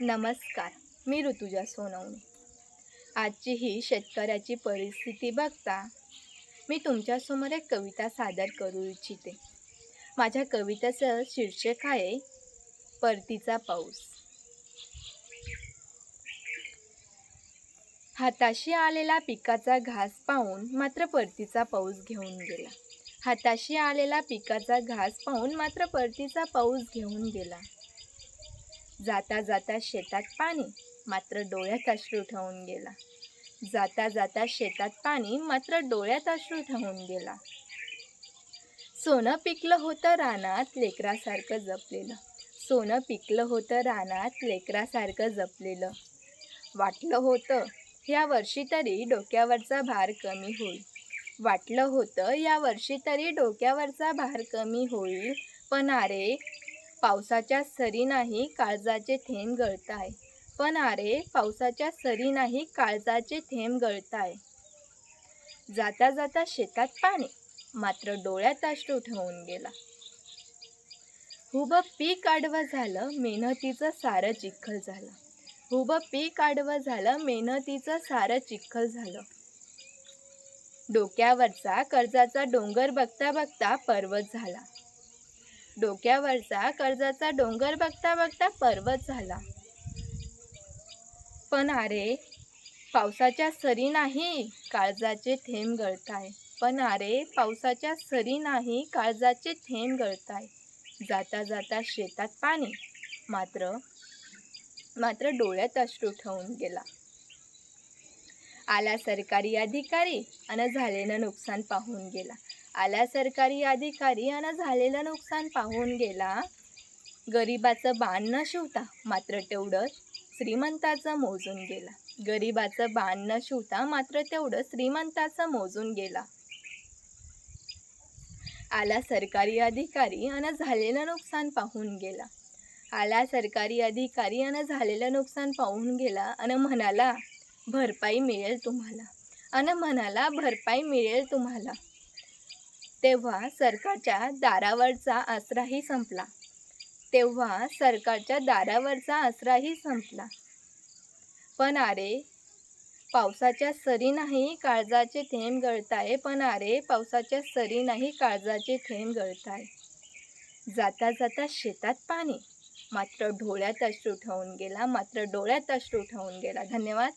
नमस्कार मी ऋतुजा सोनवणे. आजची ही शेतकऱ्याची परिस्थिती बघता मी तुमच्यासमोर एक कविता सादर करू इच्छिते. माझ्या कवितेचं शीर्षक आहे परतीचा पाऊस. हाताशी आलेला पिकाचा घास पाहून मात्र परतीचा पाऊस घेऊन गेला. हाताशी आलेला पिकाचा घास पाहून मात्र परतीचा पाऊस घेऊन गेला. जाता जाता शेतात पाणी मात्र डोळ्यात अश्रू ठेवून गेला. जाता जाता शेतात पाणी मात्र डोळ्यात अश्रू ठेवून गेला. सोनं पिकलं होतं रानात लेकरासारखं जपलेलं. सोनं पिकलं होतं रानात लेकरासारखं जपलेलं. वाटलं होतं या वर्षी तरी डोक्यावरचा भार कमी होईल. वाटलं होतं या वर्षी तरी डोक्यावरचा भार कमी होईल. पण अरे पावसाच्या सरी नाही काळजाचे थेंब गळताय. पण अरे पावसाच्या सरी नाही काळजाचे थेंब गळताय. जाता जाता शेतात पाणी मात्र डोळ्यात अश्रू ठेवून गेला. हुबं पीक आडवं झालं मेहनतीचं सारं चिखल झालं. हुबं पीक आडवं झालं मेहनतीचं सारं चिखल झालं. डोक्यावरचा कर्जाचा डोंगर बघता बघता पर्वत झाला. डोक्यावरचा कर्जाचा डोंगर बघता बघता पर्वत झाला. पण अरे पावसाच्या सरी नाही काळजाचे थेंब गळताय. पण अरे पावसाच्या सरी नाही काळजाचे थेंब गळताय. जाता जाता शेतात पाणी मात्र मात्र डोळ्यात अश्रू ठेवून गेला. आला सरकारी अधिकारी आणि झालेलं नुकसान पाहून गेला. आला सरकारी अधिकारी आणि झालेलं नुकसान पाहून गेला. गरिबाचं बाण न शिवता मात्र तेवढं श्रीमंताचं मोजून गेला. गरिबाचं बाण न शिवता मात्र तेवढं श्रीमंताचं मोजून गेला. आला सरकारी अधिकारी आणि झालेलं नुकसान पाहून गेला. आला सरकारी अधिकारी आणि झालेलं नुकसान पाहून गेला आणि म्हणाला भरपाई मिळेल तुम्हाला. आणि म्हणाला भरपाई मिळेल तुम्हाला. तेव्हा सरकारच्या दारावरचा आसराही संपला. तेव्हा सरकारच्या दारावरचा आसराही संपला. पण अरे पावसाच्या सरी नाही काळजाचे थेंब गळताय. पण अरे पावसाच्या सरी नाही काळजाचे थेंब गळताय. जाता जाता शेतात पाणी. मात्र डोळ्यात अश्रू ठेवून गेला मात्र डोळ्यात अश्रू ठेवून गेला. धन्यवाद.